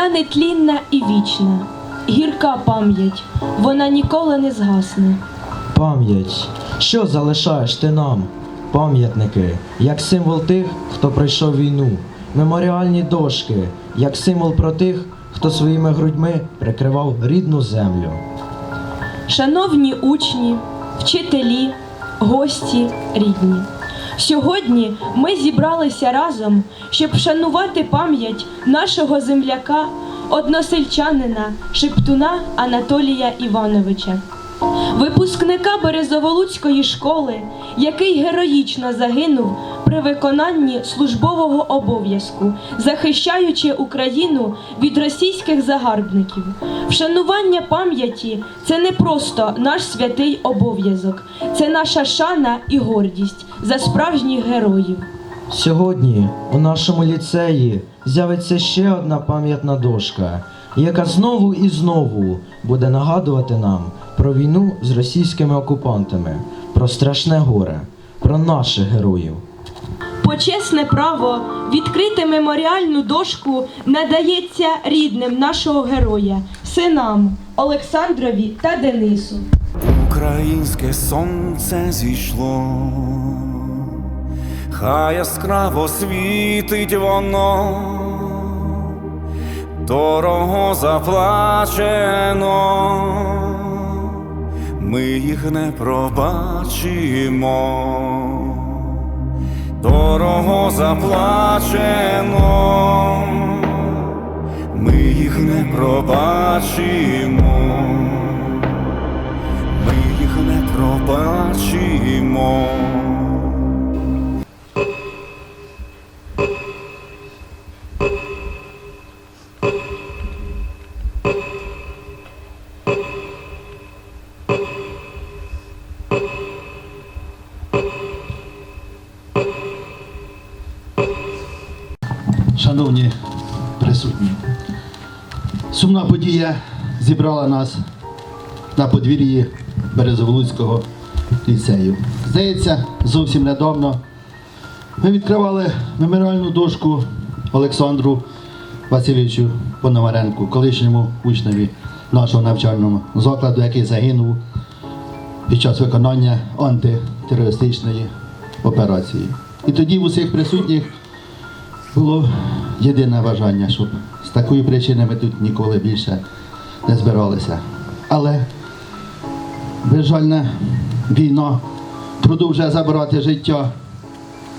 Вона нетлінна і вічна, гірка пам'ять, вона ніколи не згасне. Пам'ять, що залишаєш ти нам? Пам'ятники, як символ тих, хто пройшов війну, меморіальні дошки, як символ про тих, хто своїми грудьми прикривав рідну землю. Шановні учні, вчителі, гості, рідні. Сьогодні ми зібралися разом, щоб вшанувати пам'ять нашого земляка, односельчанина, шептуна Анатолія Івановича, випускника Березоволуцької школи, який героїчно загинув при виконанні службового обов'язку, захищаючи Україну від російських загарбників. Вшанування пам'яті це не просто наш святий обов'язок, це наша шана і гордість за справжніх героїв. Сьогодні у нашому ліцеї з'явиться ще одна пам'ятна дошка, яка знову і знову буде нагадувати нам про війну з російськими окупантами, про страшне горе, про наших героїв. Почесне право відкрити меморіальну дошку надається рідним нашого героя, синам Олександрові та Денису. Українське сонце зійшло, хай яскраво світить воно, дорого заплачено, ми їх не пробачимо, дорого заплачено, ми їх не пробачимо. Ми їх не пробачимо. Шановні присутні, сумна подія зібрала нас на подвір'ї Березоволуцького ліцею. Здається, зовсім недавно ми відкривали меморіальну дошку Олександру Васильовичу Пономаренку, колишньому учневі нашого навчального закладу, який загинув під час виконання антитерористичної операції. І тоді в усіх присутніх було єдине бажання, щоб з такої причини ми тут ніколи більше не збиралися. Але безжальна війна продовжує забирати життя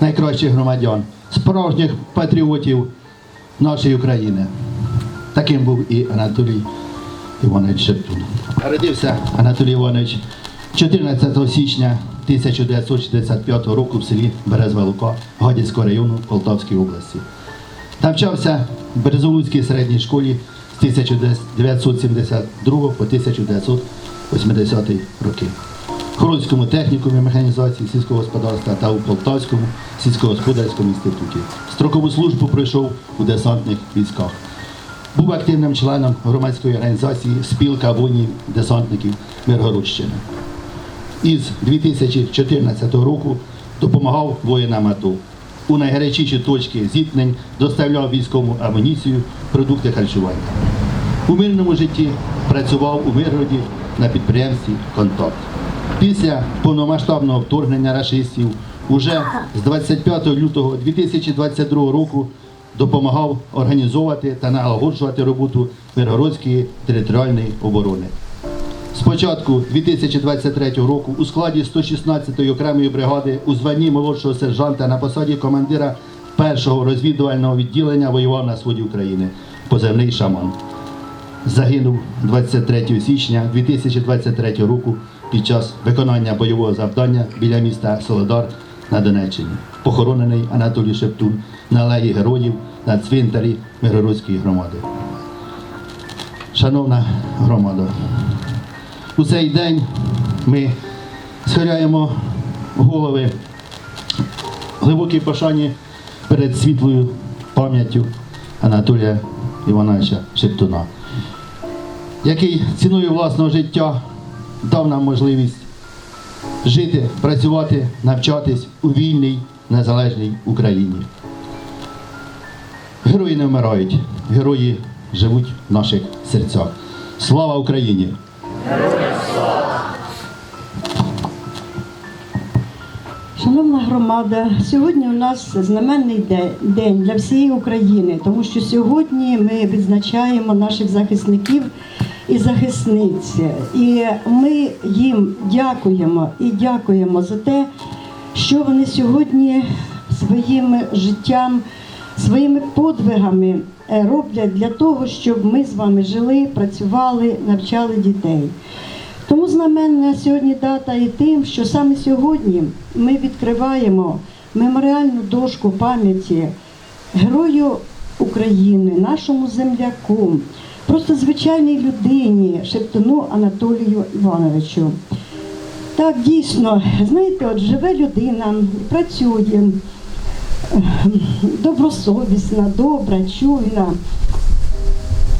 найкращих громадян, справжніх патріотів нашої України. Таким був і Анатолій Іванович Шептун. Народився Анатолій Іванович 14 січня 1965 року в селі Березвелука Гадяцького району Полтавської області. Навчався в Березовуцькій середній школі з 1972 по 1980 роки. В Хорольському технікумі механізації сільського господарства та у Полтавському сільськогосподарському інституті. Строкову службу пройшов у десантних військах. Був активним членом громадської організації Спілка воїнів десантників Миргородщини. Із 2014 року допомагав воїнам АТО. У найгарячіші точки зіткнень доставляв військову амуніцію, продукти харчування. У мирному житті працював у Миргороді на підприємстві Контакт. Після повномасштабного вторгнення рашистів уже з 25 лютого 2022 року допомагав організовувати та налагоджувати роботу Миргородської територіальної оборони. З початку 2023 року у складі 116-ї окремої бригади у званні молодшого сержанта на посаді командира першого розвідувального відділення воював на сході України позивний шаман. Загинув 23 січня 2023 року під час виконання бойового завдання біля міста Солодар на Донеччині. Похоронений Анатолій Шептун на алеї героїв на цвинтарі Миргородської громади. Шановна громада, у цей день ми схиляємо голови глибокій пошані перед світлою пам'яттю Анатолія Івановича Шептуна, який ціною власного життя дав нам можливість жити, працювати, навчатись у вільній незалежній Україні. Герої не вмирають, герої живуть в наших серцях. Слава Україні! Шановна громада, сьогодні у нас знаменний де- день для всієї України, тому що сьогодні ми відзначаємо наших захисників і захисниць. І ми їм дякуємо і дякуємо за те, що вони сьогодні своїм життям, своїми подвигами роблять для того, щоб ми з вами жили, працювали, навчали дітей. Тому знаменна сьогодні дата і тим, що саме сьогодні ми відкриваємо меморіальну дошку пам'яті герою України, нашому земляку, просто звичайній людині Шептуну Анатолію Івановичу. Так, дійсно, знаєте, от живе людина, працює, добросовісна, добра, чуйна,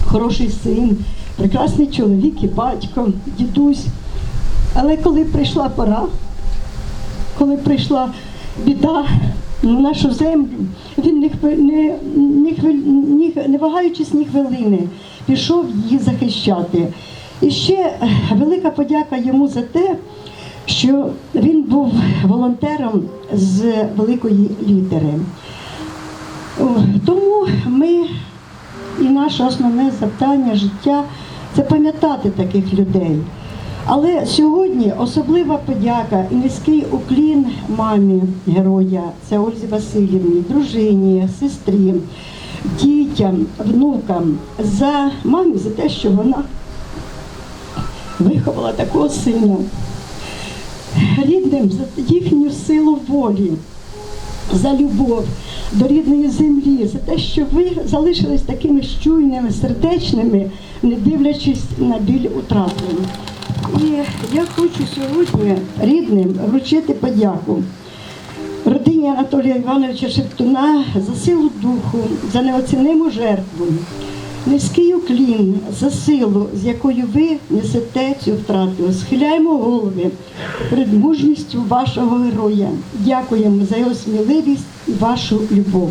хороший син, прекрасний чоловік і батько, дідусь. Але коли прийшла пора, коли прийшла біда на нашу землю, він не, не, не, не вагаючись ні хвилини, пішов її захищати. І ще е, велика подяка йому за те, що він був волонтером з великої літери. Тому ми і наше основне завдання життя це пам'ятати таких людей. Але сьогодні особлива подяка і низький уклін мамі героя, це Ользі Васильівні, дружині, сестрі, дітям, внукам, за мамі за те, що вона виховала такого сина, рідним за їхню силу волі за любов до рідної землі, за те, що ви залишились такими щуйними, сердечними, не дивлячись на біль утрати. І я хочу сьогодні рідним вручити подяку родині Анатолія Івановича Шептуна за силу духу, за неоціниму жертву. Низький уклін за силу, з якою ви несете цю втрату. Схиляємо голови перед мужністю вашого героя. Дякуємо за його сміливість і вашу любов.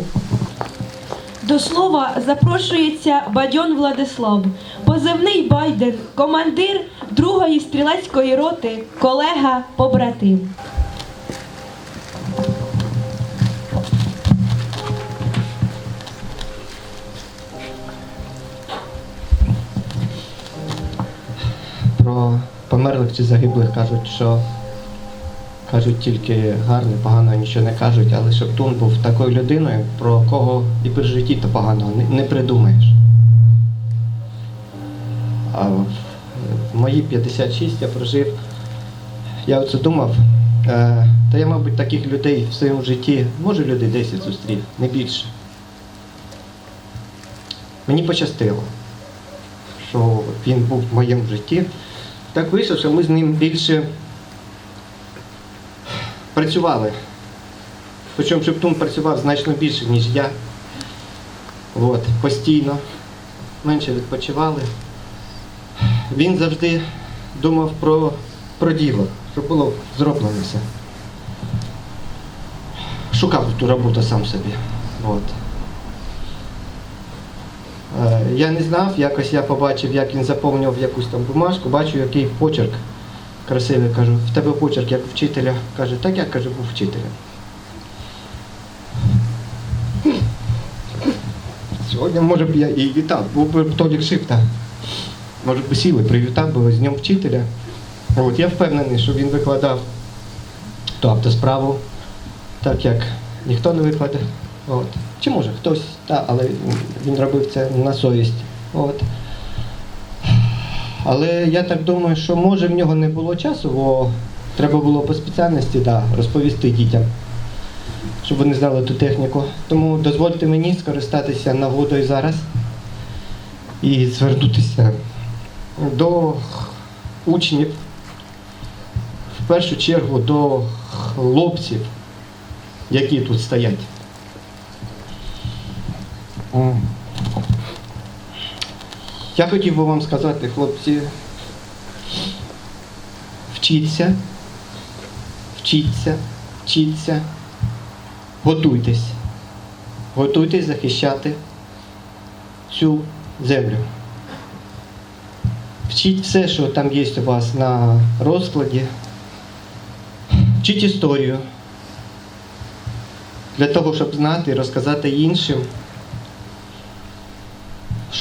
До слова запрошується Бадьон Владислав, позивний Байден, командир другої стрілецької роти, колега, побратим. Померлих чи загиблих кажуть, що кажуть тільки гарне, погано нічого не кажуть, але Шептун був такою людиною, про кого і при житті то поганого не, придумаєш. А в мої 56 я прожив. Я оце думав, е, та я, мабуть, таких людей в своєму житті, може, людей 10 зустрів, не більше. Мені пощастило що він був в моєму житті. Так вийшло, що ми з ним більше працювали. Причому Шептун працював значно більше, ніж я. От, постійно. Менше відпочивали. Він завжди думав про, про діло, щоб було зроблено все. Шукав ту роботу сам собі. От. Е, Я не знав, якось я побачив, як він заповнював якусь там бумажку, бачу, який почерк красивий. Кажу, в тебе почерк як вчителя. Каже, так я каже, був вчителем. Сьогодні, може б я і вітав, був би Толік Шифта. Може б сіли, привітав би з ним вчителя. От, я впевнений, що він викладав ту автосправу, так як ніхто не викладе. От. Чи може хтось, та, але він робив це на совість. От. Але я так думаю, що може в нього не було часу, бо треба було по спеціальності да, розповісти дітям, щоб вони знали ту техніку. Тому дозвольте мені скористатися нагодою зараз і звернутися до учнів, в першу чергу до хлопців, які тут стоять. Я хотів би вам сказати, хлопці, вчіться, вчіться, вчіться, готуйтесь. Готуйтесь захищати цю землю. Вчіть все, що там є у вас на розкладі. Вчіть історію. Для того, щоб знати і розказати іншим,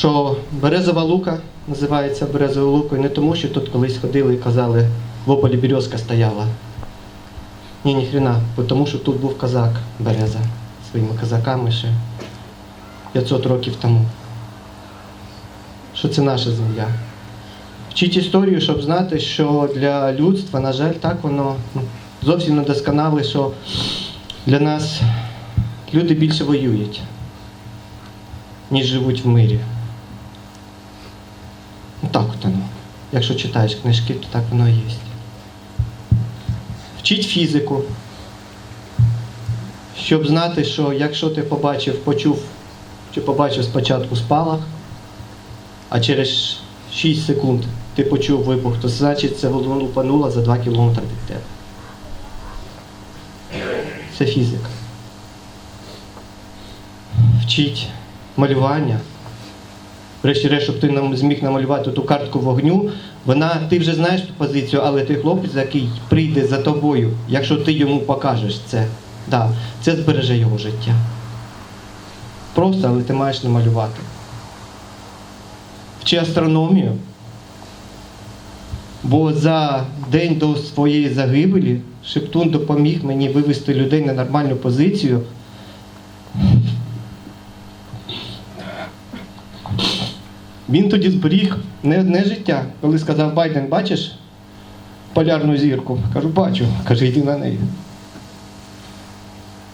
що березова лука називається березовою лукою не тому, що тут колись ходили і казали, в ополі березка стояла. Ні, ніхрена, тому що тут був козак береза своїми козаками ще 500 років тому. Що це наша земля. Вчіть історію, щоб знати, що для людства, на жаль, так воно ну, зовсім недосконале, що для нас люди більше воюють, ніж живуть в мирі. Ну так от воно. Якщо читаєш книжки, то так воно і є. Вчіть фізику, щоб знати, що якщо ти побачив, почув чи побачив спочатку спалах, а через 6 секунд ти почув вибух, то значить це воно лупануло за 2 кілометри від тебе. Це фізика. Вчіть малювання. Врешті-решт, щоб ти нам зміг намалювати ту картку вогню, вона, ти вже знаєш ту позицію, але той хлопець, який прийде за тобою, якщо ти йому покажеш це, да, це збереже його життя. Просто, але ти маєш намалювати. Вчи астрономію. Бо за день до своєї загибелі Шептун допоміг мені вивести людей на нормальну позицію. Він тоді зберіг не одне життя, коли сказав Байден, бачиш полярну зірку? Кажу, бачу. Каже, йди на неї.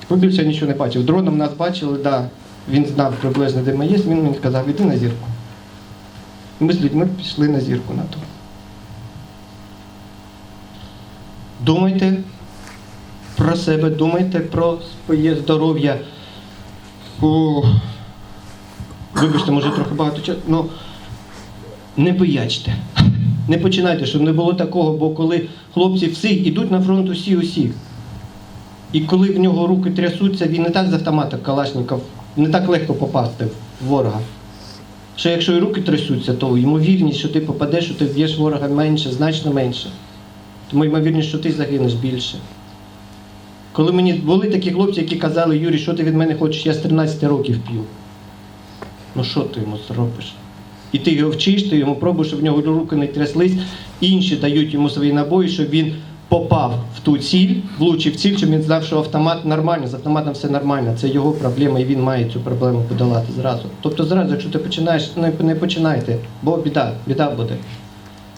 Побільше я нічого не бачив. Дроном нас бачили, да. Він знав приблизно, де ми є, він мені сказав, іди на зірку. Ми з людьми пішли на зірку на ту. Думайте про себе, думайте про своє здоров'я. Вибачте, може трохи багато часу. Не боячте. Не починайте, щоб не було такого, бо коли хлопці всі йдуть на фронт усі усі. І коли в нього руки трясуться, він не так з автомата Калашников, не так легко попасти в ворога. Що якщо і руки трясуться, то ймовірність, що ти попадеш, що ти вб'єш ворога менше, значно менше. Тому ймовірність, що ти загинеш більше. Коли мені були такі хлопці, які казали, Юрій, що ти від мене хочеш, я з 13 років п'ю. Ну що ти йому зробиш? І ти його вчиш, ти йому пробуєш, щоб в нього руки не тряслись, інші дають йому свої набої, щоб він попав в ту ціль, влучив ціль, щоб він знав, що автомат нормально, з автоматом все нормально. Це його проблема, і він має цю проблему подолати зразу. Тобто зразу, якщо ти починаєш, не починайте, бо біда, біда буде.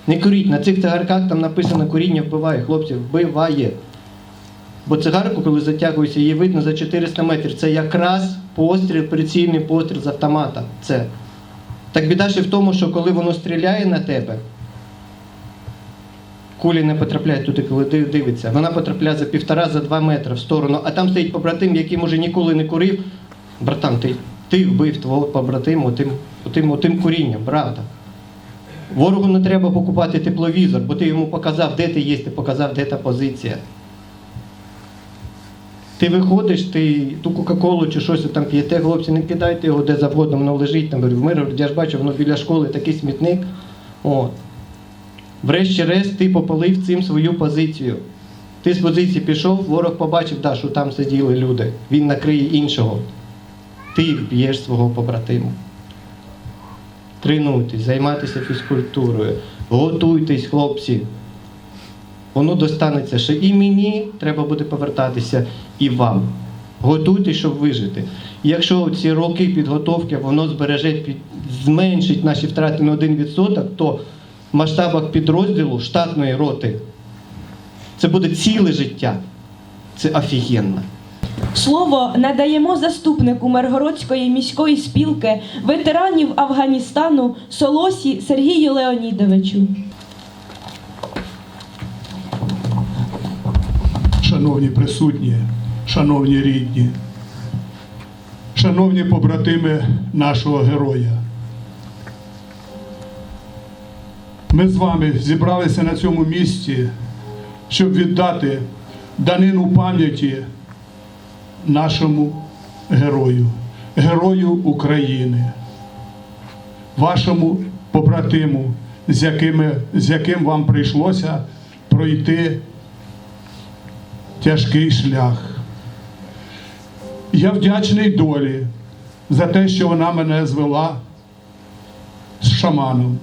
Не куріть, на цих цигарках там написано куріння вбиває, хлопці, вбиває. Бо цигарку, коли затягується, її видно за 400 метрів. Це якраз постріл, прицільний постріл з автомата. Це. Так біда ще в тому, що коли воно стріляє на тебе, кулі не потрапляють туди, коли дивиться. Вона потрапляє за півтора, за два метри в сторону, а там стоїть побратим, який може ніколи не курив. Братан, ти, ти вбив твого побратиму отим, отим, отим курінням, правда. Ворогу не треба покупати тепловізор, бо ти йому показав, де ти є, ти показав, де та позиція. Ти виходиш, ти ту Кока-Колу чи щось там п'єте, хлопці, не кидайте його де завгодно, воно лежить там в миру. Я ж бачу, воно біля школи такий смітник. От. Врешті-решт ти попалив цим свою позицію. Ти з позиції пішов, ворог побачив, да, що там сиділи люди. Він накриє іншого. Ти б'єш свого побратиму. Тренуйтесь, займайтеся фізкультурою, готуйтесь, хлопці. Воно достанеться ще і мені треба буде повертатися, і вам. Готуйтесь, щоб вижити. І якщо ці роки підготовки воно збереже, під, зменшить наші втрати на 1%, то в масштабах підрозділу штатної роти це буде ціле життя. Це офігенно. Слово надаємо заступнику Миргородської міської спілки ветеранів Афганістану Солосі Сергію Леонідовичу. Шановні присутні, шановні рідні, шановні побратими нашого героя. Ми з вами зібралися на цьому місці, щоб віддати данину пам'яті нашому герою, герою України. вашому побратиму, з, якими, з яким вам прийшлося пройти тяжкий шлях. Я вдячний долі за те, що вона мене звела з шаманом.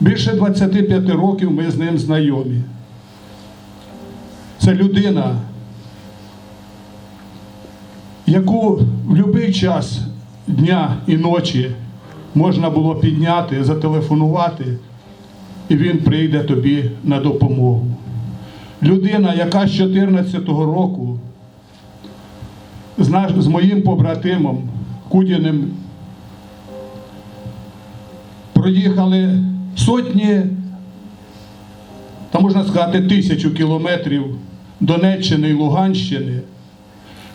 Більше 25 років ми з ним знайомі. Це людина, яку в будь-який час дня і ночі можна було підняти, зателефонувати, і він прийде тобі на допомогу. Людина, яка з 2014 року з, наш, з моїм побратимом Кудіним проїхали сотні, та можна сказати, тисячу кілометрів Донеччини і Луганщини,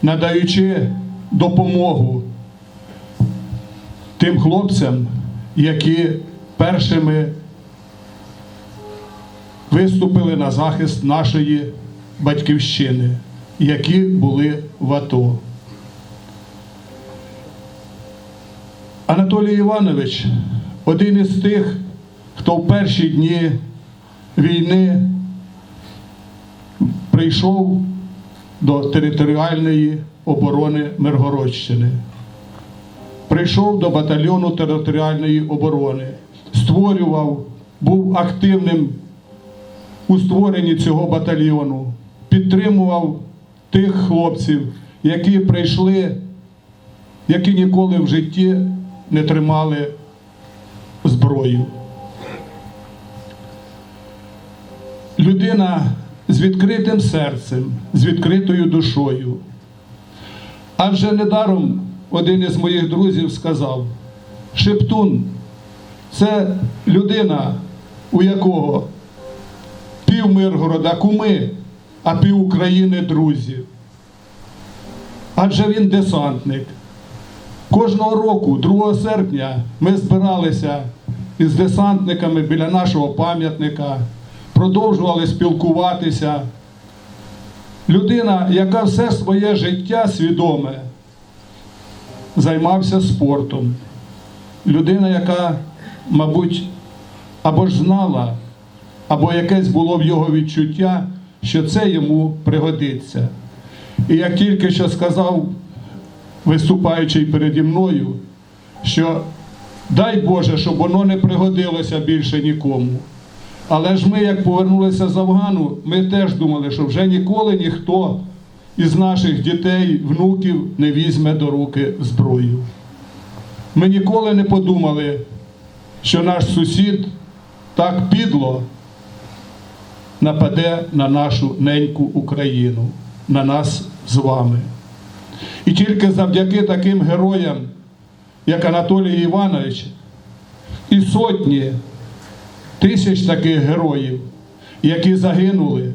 надаючи допомогу тим хлопцям, які першими виступили на захист нашої батьківщини, які були в АТО. Анатолій Іванович один із тих, хто в перші дні війни прийшов до територіальної оборони Миргородщини. Прийшов до батальйону територіальної оборони, створював, був активним у створенні цього батальйону, підтримував тих хлопців, які прийшли, які ніколи в житті не тримали зброю. Людина з відкритим серцем, з відкритою душою. Адже недаром один із моїх друзів сказав: Шептун це людина, у якого пів Миргорода куми, а пів України друзі. Адже він десантник. Кожного року, 2 серпня, ми збиралися із десантниками біля нашого пам'ятника, продовжували спілкуватися. Людина, яка все своє життя свідоме займався спортом. Людина, яка, мабуть, або ж знала, або якесь було в його відчуття, що це йому пригодиться. І як тільки що сказав виступаючий переді мною, що дай Боже, щоб воно не пригодилося більше нікому. Але ж ми, як повернулися з Афгану, ми теж думали, що вже ніколи ніхто із наших дітей, внуків не візьме до руки зброю. Ми ніколи не подумали, що наш сусід так підло нападе на нашу неньку Україну, на нас з вами. І тільки завдяки таким героям, як Анатолій Іванович, і сотні тисяч таких героїв, які загинули,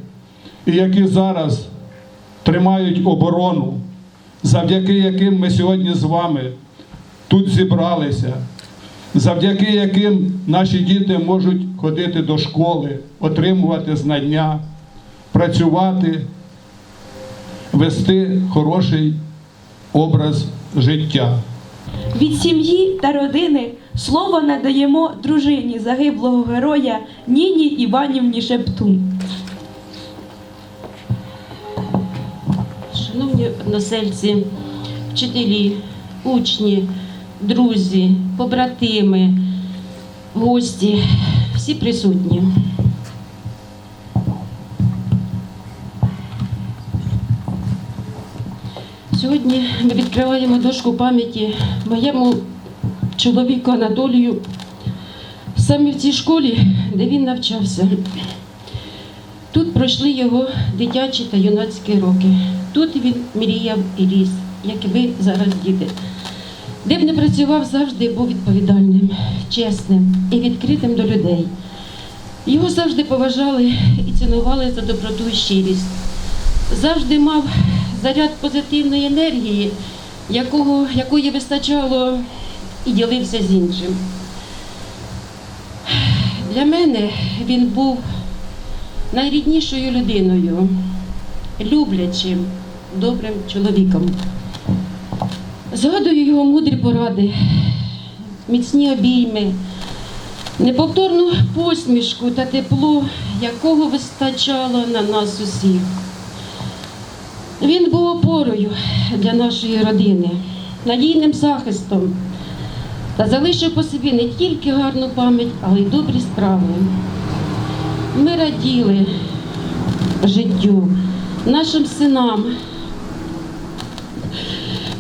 і які зараз тримають оборону, завдяки яким ми сьогодні з вами тут зібралися, завдяки яким наші діти можуть ходити до школи, отримувати знання, працювати, вести хороший образ життя. Від сім'ї та родини слово надаємо дружині загиблого героя Ніні Іванівні Шептун. Шановні односельці, вчителі, учні, друзі, побратими, гості, всі присутні. Сьогодні ми відкриваємо дошку пам'яті моєму чоловіку Анатолію саме в цій школі, де він навчався. Тут пройшли його дитячі та юнацькі роки. Тут він мріяв і ріс, як і ви зараз, діти. Де б не працював, завжди був відповідальним, чесним і відкритим до людей. Його завжди поважали і цінували за доброту і щирість. Завжди мав заряд позитивної енергії, якого, якої вистачало і ділився з іншим. Для мене він був найріднішою людиною, люблячим, добрим чоловіком. Згадую його мудрі поради, міцні обійми, неповторну посмішку та тепло, якого вистачало на нас усіх. Він був опорою для нашої родини, надійним захистом та залишив по собі не тільки гарну пам'ять, але й добрі справи. Ми раділи життю, нашим синам,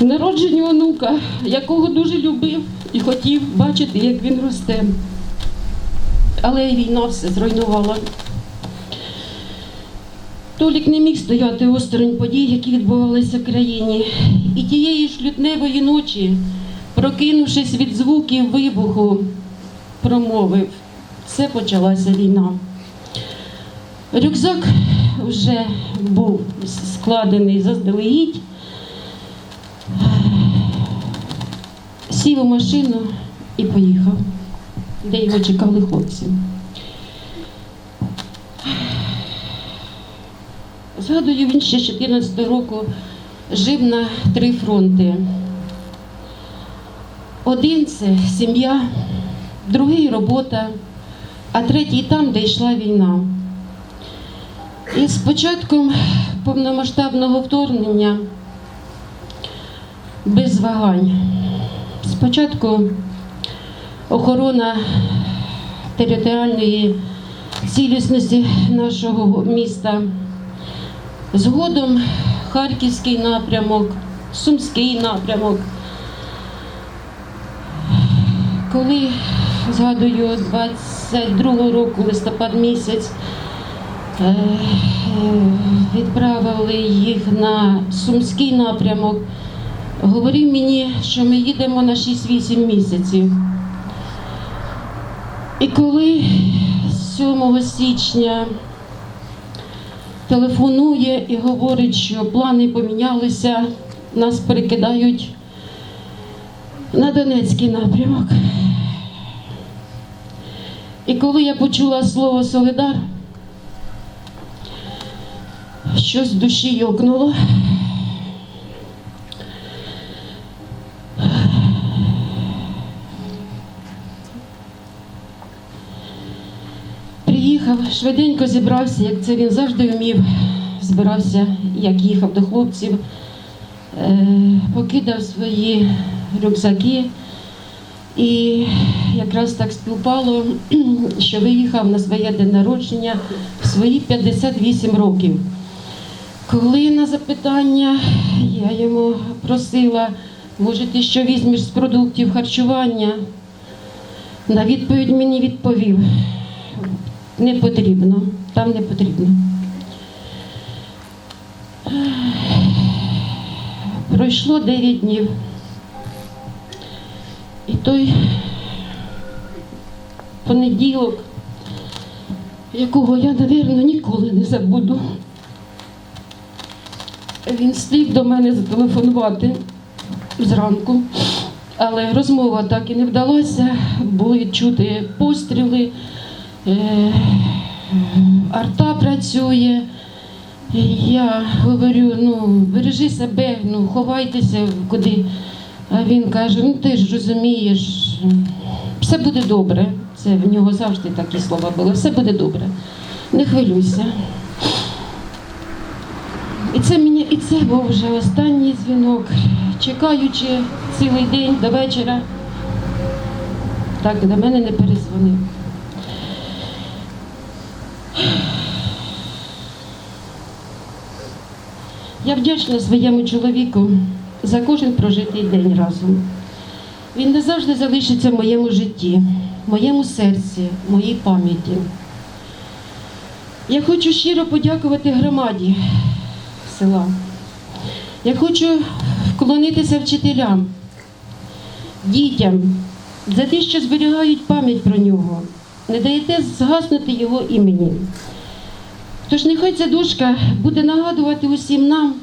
народженню онука, якого дуже любив і хотів бачити, як він росте. Але війна все зруйнувала. Толік не міг стояти осторонь подій, які відбувалися в країні. І тієї ж лютневої ночі, прокинувшись від звуків вибуху, промовив, це почалася війна. Рюкзак вже був складений заздалегідь. Сів у машину і поїхав, де його чекали хлопці. Згадую, він ще з 14 року жив на три фронти. Один це сім'я, другий робота, а третій там, де йшла війна. І з початком повномасштабного вторгнення без вагань. Спочатку охорона територіальної цілісності нашого міста. Згодом Харківський напрямок, Сумський напрямок. Коли, згадую, 22 року, листопад місяць, е, е, відправили їх на Сумський напрямок, говорив мені, що ми їдемо на 6-8 місяців. І коли 7 січня телефонує і говорить, що плани помінялися, нас перекидають на Донецький напрямок. І коли я почула слово Солидар, щось в душі йокнуло. Приїхав, швиденько зібрався, як це він завжди вмів. Збирався, як їхав до хлопців, е, покидав свої рюкзаки. І якраз так співпало, що виїхав на своє день народження в свої 58 років. Коли на запитання я йому просила, може, ти що візьмеш з продуктів харчування, на відповідь мені відповів, не потрібно, там не потрібно. Пройшло 9 днів. І той понеділок, якого я, напевно, ніколи не забуду. Він встиг до мене зателефонувати зранку, але розмова так і не вдалася. Були чути постріли, арта працює. Я говорю, ну бережи себе, ну ховайтеся куди. А він каже: ну ти ж розумієш, все буде добре. Це в нього завжди такі слова були. Все буде добре. Не хвилюйся. І це мені, і це був вже останній дзвінок, чекаючи цілий день до вечора. Так, до мене не перезвонив. Я вдячна своєму чоловіку за кожен прожитий день разом. Він не завжди залишиться в моєму житті, в моєму серці, в моїй пам'яті. Я хочу щиро подякувати громаді села. Я хочу вклонитися вчителям, дітям за те, що зберігають пам'ять про нього, не даєте згаснути його імені. Тож нехай ця дошка буде нагадувати усім нам,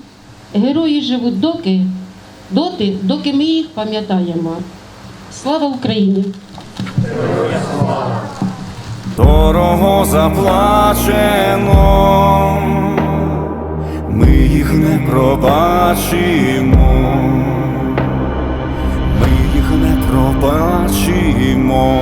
герої живуть доки, доти, доки ми їх пам'ятаємо. Слава Україні! Дорого заплачено, ми їх не пробачимо, ми їх не пробачимо.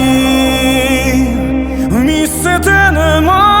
в éternellement